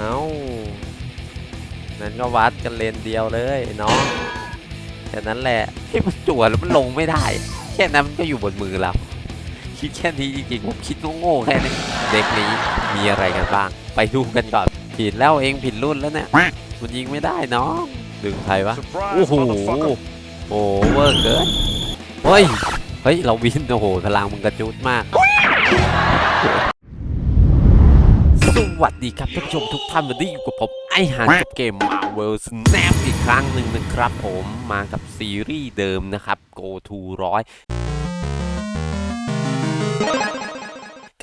เอานั้นก็วัดกันเลนเดียวเลยไอ้น้องแค่นั้นแหละที่มันจั่วแล้วมันลงไม่ได้ แค่นั้นมันก็อยู่บนมือเราคิดแค่นี้จริงๆผมคิดโง่ๆแค่นี้เด็กนี้มีอะไรกันบ้าง ไปดูกันก่อนผิดแล้วเองผิดรุ่นแล้วเนี่ยมันยิงไม่ได้น้องดึงใครวะโอ้โหโอ้เวอร์เกินเฮ้ยเฮ้ยเราวินโอ้โหพลังมึงกระจุดมากส วัสดีครับท่านผู้ชมทุกท่านวันนี้อยู่กับผมไอหานกับเกม Marvel Snap อีกครั้งหนึ่งนะครับผมมากับซีรีส์เดิมนะครับ Go to 100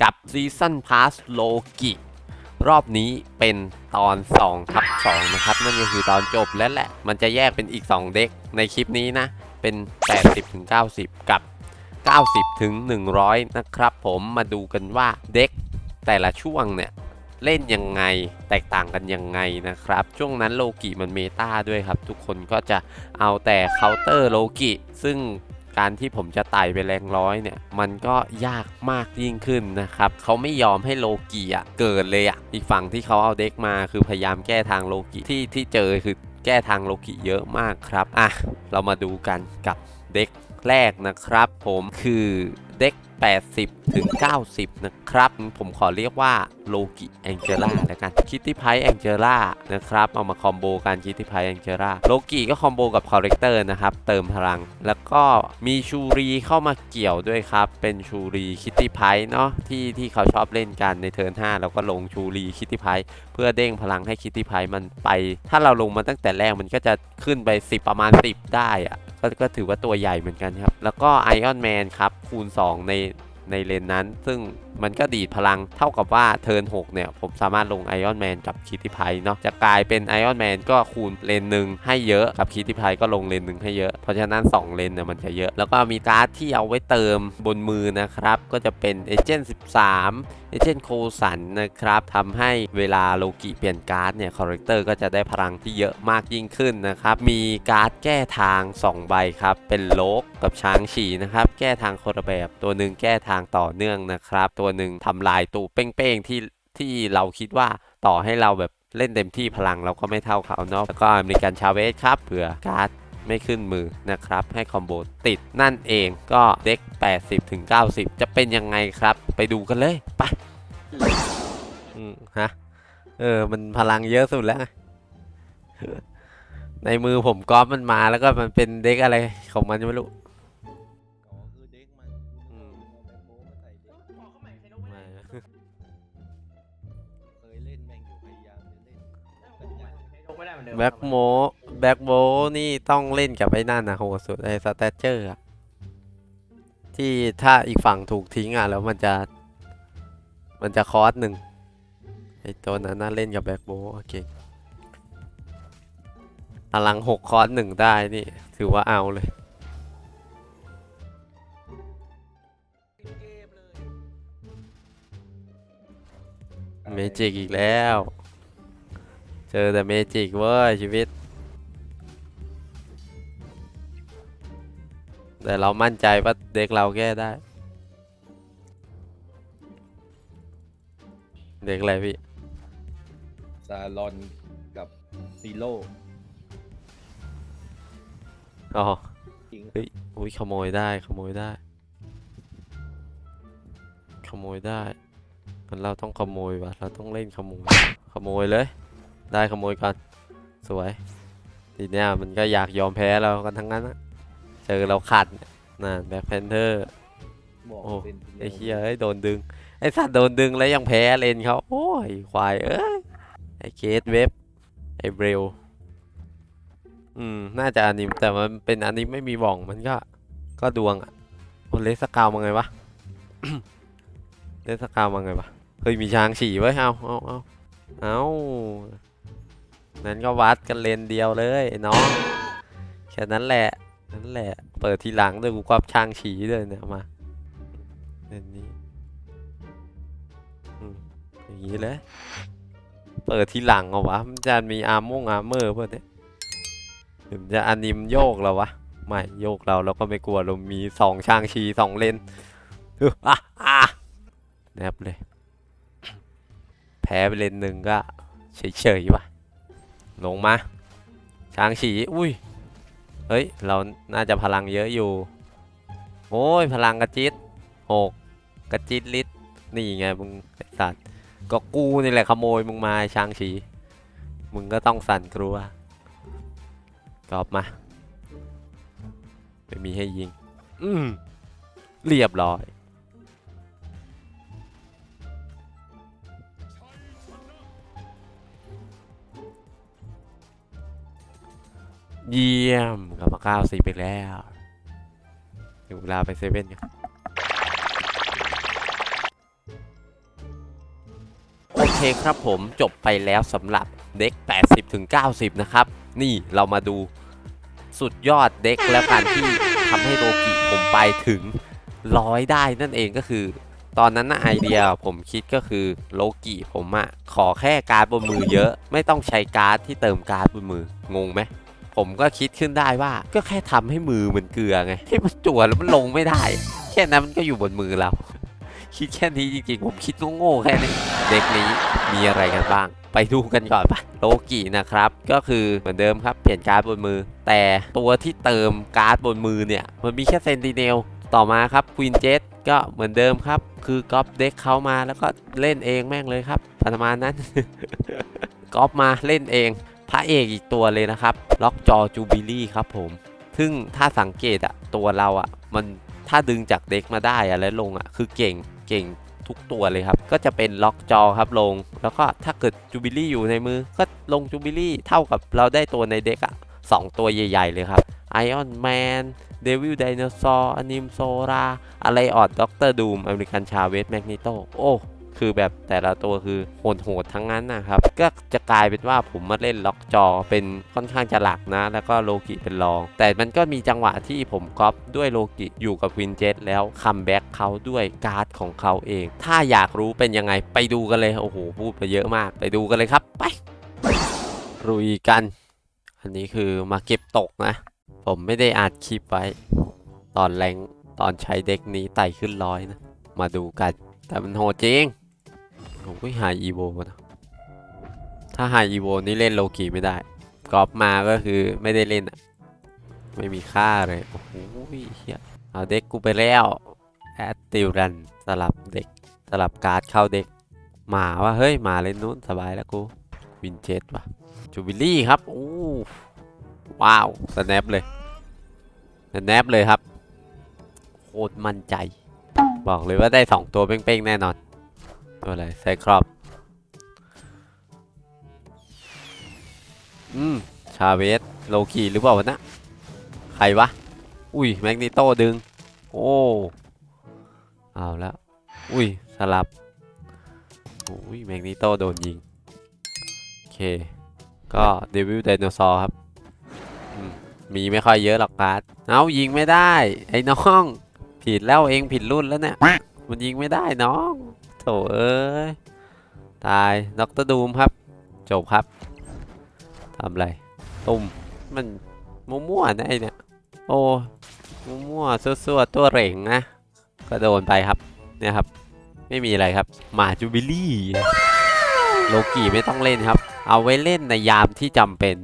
กับซีซั่นพาสโลกิรอบนี้เป็นตอน2ทับ2นะครับ นั่นก็คือตอนจบแล้วแหละ มันจะแยกเป็นอีก 2 เด็กในคลิปนี้นะ เป็น 80ถึง90กับ 90ถึง100นะครับผมมาดูกันว่าเด็กแต่ละช่วงเนี่ย เล่นยังไงแตกต่างกันยังไงนะครับ ช่วงนั้นโลกิมันเมตาด้วยครับ ทุกคนก็จะเอาแต่เคาน์เตอร์โลกิซึ่งการที่ผมจะไต่ไปแรงร้อยเนี่ย มันก็ยากมากยิ่งขึ้นนะครับ เขาไม่ยอมให้โลกิอะเกิดเลยอะอีกฝั่งที่เขาเอาเด็กมาคือพยายามแก้ทางโลกิที่ที่เจอคือแก้ทางโลกิเยอะมากครับอะเรามาดูกันกับเด็ก แรกนะครับผมคือเด็ก 80 ถึง 90 นะครับ ผมขอเรียกว่าโลกิแองเจล่าแล้วกันคิตตี้ไพแองเจล่านะครับ เอามาคอมโบกันคิตตี้ไพแองเจล่าโลกิก็คอมโบกับคอ r เร c เตอร์นะครับ เติมพลัง แล้วก็มีชูรีเข้ามาเกี่ยวด้วยครับ เป็นชูรีคิตตี้ไพเนาะที่ที่เขาชอบเล่นกันในเทิร์น5เราก็ลงชูรีคิตตี้ไพเพื่อเด้งพลังให้คิตตี้ไพมันไป ถ้าเราลงมาตั้งแต่แรกมันก็จะขึ้นไป 10 ประมาณ 10 ได้อะ ก็ก็ถือว่าตัวใหญ่เหมือนกันครับ แล้วก็ไอออนแมนครับคูณ 2 ในในเลนนั้น ซึ่ง มันก็ดีดพลังเท่ากับว่าเทิร์น6เนี่ย ผมสามารถลงไอออนแมนกับคิตตี้ไพเนาะจะกลายเป็นไอออนแมนก็คูณเลนหนึ่งให้เยอะกับคิตตี้ไพก็ลงเลนหนึ่งให้เยอะ เพราะฉะนั้น 2 เลนเนี่ยมันจะเยอะ แล้วก็มีการ์ดที่เอาไว้เติมบนมือนะครับ ก็จะเป็นเอเจนต์13เอเจนต์โคสันนะครับทำให้เวลาโลกิเปลี่ยนการ์ดเนี่ยคอร์เรคเตอร์ก็จะได้พลังที่เยอะมากยิ่งขึ้นนะครับมีการ์ดแก้ทาง 2 ใบครับเป็นโลกกับช้างฉีนะครับแก้ทางคนละแบบตัวหนึ่งแก้ทางต่อเนื่องนะครับตัวหนึ่งทำลายตูเป้งๆที่ที่เราคิดว่าต่อให้เราแบบเล่นเต็มที่พลังเราก็ไม่เท่าเขาเนาะแล้วก็อเมริกันชาเวสครับเผื่อการ์ดไม่ขึ้นมือนะครับ ให้คอมโบติดนั่นเองก็เด็ก 80ถึง90 จะเป็นยังไงครับ ไปดูกันเลยไปอืมฮะเออ มันพลังเยอะสุดแล้ว ในมือผมกอล์ฟมันมาแล้วก็มันเป็นเด็กอะไรของมันไม่รู้ เหมือนเดิมแบ็กโมแบ็กโบนี่ต้องเล่นกับไอ้นั่นนะโหดสุดไอ้สแตเจอร์อะที่ถ้าอีกฝั่งถูกทิ้งอะ แล้วมันจะ มันจะคอสหนึ่งไอ้ตัวนั้นน่าเล่นกับแบ็กโบโอเคพลังหกคอสหนึ่งได้นี่ ถือว่าเอาเลยเมจิกอีกแล้ว เจอแต่เมจิกเว้ยชีวิต แต่เรามั่นใจว่าเด็กเราแก้ได้ เด็กอะไรพี่ ซาลอนกับซีโร่อ๋อจริงเฮ้ยอุ้ยขโมยได้ขโมยได้ ขโมยได้งั้นเราต้องขโมยว่ะเราต้องเล่นขโมยขโมยเลย ได้ขโมยก่อน สวย ทีเนี้ยมันก็อยากยอมแพ้เรากันทั้งนั้นนะเจอเราขัดเนี่ยน่ะแบ็คแพนเทอร์โอ้ไอ้เฮียเอ้ยโดนดึง ไอ้สัตว์โดนดึงแล้วยังแพ้เลนเขาโอ้ยควายเอ้ย ไอ้เคสเว็บ ไอ้เบรลอืม น่าจะอันิมแต่มันเป็นอันิมไม่มีบ่องมันก็ ก็ดวงอะโอเลสกาวมาไงวะเลสกาวมาไงวะเคยมีช้างฉี่ไว้เอาเอาเอาเอา นั้นก็วัดกันเลนเดียวเลยไอ้น้องแค่นั้นแหละนั่นแหละ เปิดทีหลังด้วยกูกวาบช้างฉี่ด้วยเนี่ยมาเลนนี้อืมอย่างนี้เลยเปิดทีหลังเหรอวะมันจะมีอาร์มงอาร์เมอร์เพื่อนเนี่ยหรือนจะอนิมโยกเราวะไม่โยกเราเราก็ไม่กลัวเรามีสองช่างชีสองเลนอะอะแนบเลย แพ้ไปเลนหนึ่งก็เฉยๆวะ ลงมา ช้างฉีอุ้ย เฮ้ย เราน่าจะพลังเยอะอยู่ โอ้ย พลังกระจิตหกกระจิตลิตรนี่ไงมึงสัตว์ก็กูนี่แหละขโมยมึงมาช้างฉี มึงก็ต้องสั่นกลัวกอบมา ไม่มีให้ยิง อืมเรียบร้อย เยี่ยมกลับมาเก้าสิบไปแล้วถึงเวลาไปเซเว่นกันโอเคครับผมจบไปแล้วสำหรับเด็ก 80ถึง90นะครับ นี่เรามาดูสุดยอดเด็กแล้วกันที่ทำให้โลกิผมไปถึงร้อยได้นั่นเองก็คือ ตอนนั้นนะไอเดียผมคิดก็คือโลกิผมอะขอแค่การ์ดบนมือเยอะ ไม่ต้องใช้การ์ดที่เติมการ์ดบนมืองงไหม ผมก็คิดขึ้นได้ว่า ก็แค่ทำให้มือมันเกลือไงให้มันจั่วแล้วมันลงไม่ได้ แค่นั้นมันก็อยู่บนมือเรา คิดแค่นี้จริงๆ ผมคิดโง่ๆแค่นี้เด็กนี้มีอะไรกันบ้าง ไปดูกันก่อนปะโลกินะครับ ก็คือเหมือนเดิมครับเปลี่ยนการ์ดบนมือ แต่ตัวที่เติมการ์ดบนมือเนี่ย มันมีแค่เซนติเนลต่อมาครับควีนเจตก็เหมือนเดิมครับ คือก๊อปเด็กเขามาแล้วก็เล่นเองแม่งเลยครับประมาณนั้นก๊อปมาเล่นเอง พระเอกอีกตัวเลยนะครับ ล็อกจอจูบิลี่ครับผม ซึ่งถ้าสังเกตอะตัวเราอะมันถ้าดึงจากเด็กมาได้อะแล้วลงอะคือเก่งเก่งทุกตัวเลยครับ ก็จะเป็นล็อกจอครับลง แล้วก็ถ้าเกิดจูบิลี่อยู่ในมือ ก็ลงจูบิลี่เท่ากับเราได้ตัวในเด็กอะสองตัวใหญ่ ๆ เลยครับไอออนแมนเดวิลไดโนเสาร์อนิมโซราอะไรออดด็อกเตอร์ดูมอเมริกันชาเวสแมกนิโตโอ้ คือแบบแต่ละตัวคือโหดๆทั้งนั้นนะครับ ก็จะกลายเป็นว่าผมมาเล่นล็อกจอเป็นค่อนข้างจะหลักนะ แล้วก็โลกิเป็นรอง แต่มันก็มีจังหวะที่ผมก๊อปด้วยโลกิอยู่กับวินเจตแล้วคัมแบ็กเขาด้วยการ์ดของเขาเอง ถ้าอยากรู้เป็นยังไงไปดูกันเลยโอ้โหพูดไปเยอะมาก ไปดูกันเลยครับไปรุยกัน อันนี้คือมาเก็บตกนะ ผมไม่ได้อัดคลิปไว้ ตอนแรงตอนใช้เด็กนี้ไต่ขึ้นร้อยนะ มาดูกัน แต่มันโหดจริง ผมก็หาอีโวนะถ้าหาอีโวนี่เล่นโลกีไม่ได้กรอบมาก็คือไม่ได้เล่นอะไม่มีค่าเลย โอ้โหเฮียเอาเด็กกูไปแล้วแอดติวรันสลับเด็กสลับการ์ดเข้าเด็กหมาว่าเฮ้ยหมาเล่นนู้นสบายแล้วกูวินเจตว่ะจูบิลลี่ครับโอ้ว้าวสแนปเลยสแนปเลยครับโคตรมั่นใจ บอกเลยว่าได้สองตัวเป้งๆ แน่นอน ตัวอะไรไซครอบอืม ชาเวส โลคีหรือเปล่าวะนะ ใครวะ อุ้ย แมกนิโตดึง โอ้ เอาแล้ว อุ้ย สลับ อุ้ย แมกนิโตโดนยิง โอเค ก็เดวิลไดโนเสาร์ครับมมีไม่ค่อยเยอะหรอกการ์ดเอายิงไม่ได้ ไอ้น้อง ผิดแล้วเองผิดรุ่นแล้วเนี่ย มันยิงไม่ได้น้อง ถเอ้ย ตายด็อกเตอร์ดูมครับ จบครับทำอะไร ตุ่ม มันมั่วๆนะไอเนี่ย โอ้มั่วๆซั่วๆตัวเหร่งนะ ก็โดนไปครับ เนี่ยครับ ไม่มีอะไรครับ หมาจูบิลี่ โลกีไม่ต้องเล่นครับ เอาไว้เล่นในยามที่จำเป็น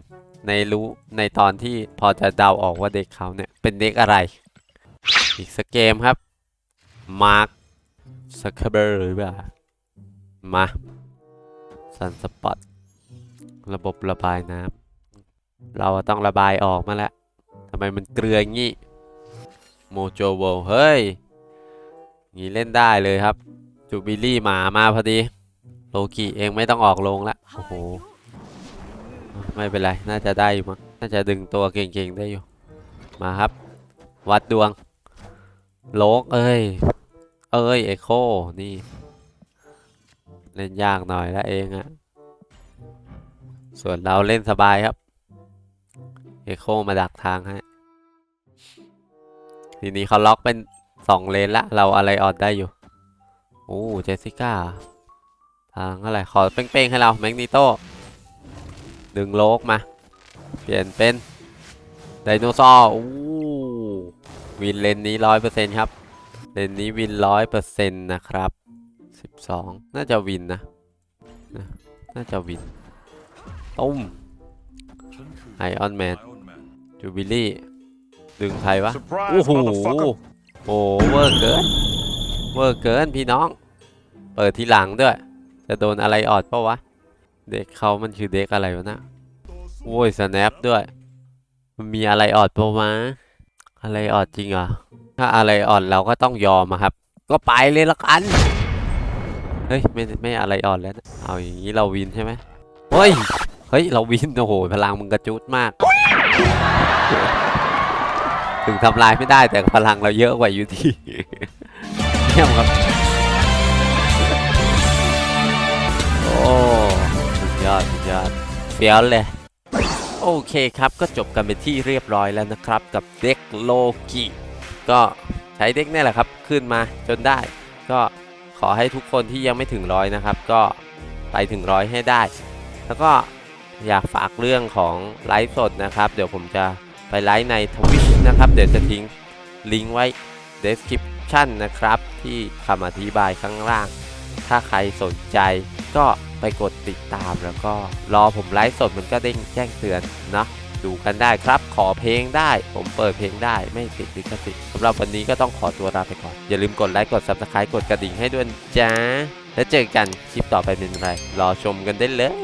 ในรู้ในตอนที่พอจะเดาออกว่าเด็กเขาเนี่ย เป็นเด็กอะไร อีกสกเกมครับ มาร์ค ซักเคเบอร์หรือเปล่า มาซันสปอตระบบระบายน้ำเราต้องระบายออกมาแล้วทำไมมันเกลืออย่างงี้โมโจโวเฮ้ยงี้เล่นได้เลยครับ จูบิลลี่หมามาพอดี โลกิเองไม่ต้องออกลงแล้วโอ้โห ไม่เป็นไร น่าจะได้อยู่มั้งน่าจะดึงตัวเก่งๆได้อยู่ มาครับ วัดดวง โลกเอ้ย เอ้ยเอโคนี่ เล่นยากหน่อยล้วเองอะส่วนเราเล่นสบายครับเอโคมาดักทางให้ทีนี้เขาล็อกเป็นสองเลนละ เราอะไรออดได้อยู่โอ้เจสสิก้าทางอะไรขอเป้งๆให้เราแมกนิโตดึงโลกมา เปลี่ยนเป็นไดโนเสาร์อู้วินเลนนี้ร้อยเปอร์เซ็นต์ครับ เลนนี้วินร้อยเปอร์เซ็นต์นะครับสิบสองน่าจะวินนะนะน่าจะวินตุ้มไอออนแมนจูบิลี่ ดึงใครวะ โอ้ Surprise, โห motherfucker. โอ้เวอร์เกิน เวอร์เกินพี่น้อง เปิดทีหลังด้วย จะโดนอะไรออดปะวะ เด็กเขามันคือเด็กอะไรวะนะโว้ยสแนปด้วย มันมีอะไรออดปะวะอะไรออดจริงเหรอ ถ้าอะไรอ่อนเราก็ต้องยอมครับ ก็ไปเลยละกัน เฮ้ยไม่ไม่อะไรอ่อนแล้วนะเอาอย่างนี้เราวินใช่ไหมเฮ้ย เฮ้ยเราวินโอ้โหพลังมึงกระจุดมาก ถึงทำลายไม่ได้แต่พลังเราเยอะกว่าอยู่ดีเยี่ยมครับ โอ้สุดยอดสุดยอดเฟี้ยวเลยโอเคครับก็จบกันเป็นที่เรียบร้อยแล้วนะครับกับเด็กโลกิ ก็ใช้เด็กนี่แหละครับขึ้นมาจนได้ ก็ขอให้ทุกคนที่ยังไม่ถึงร้อยนะครับ ก็ไปถึงร้อยให้ได้ แล้วก็อยากฝากเรื่องของไลฟ์สดนะครับ เดี๋ยวผมจะไปไลฟ์ในทวิชนะครับ เดี๋ยวจะทิ้งลิงก์ไว้ description นะครับ ที่คำอธิบายข้างล่าง ถ้าใครสนใจก็ไปกดติดตามแล้วก็รอผมไลฟ์สดมันก็เด้งแจ้งเตือนเนาะ ดูกันได้ครับ ขอเพลงได้ ผมเปิดเพลงได้ไม่ติดลิขสิทธิ์สำหรับวันนี้ก็ต้องขอตัวลาไปก่อน อย่าลืมกดไลค์กด subscribe กดกระดิ่งให้ด้วยจ้าแล้วเจอกันคลิปต่อไปเป็นไร รอชมกันได้เลย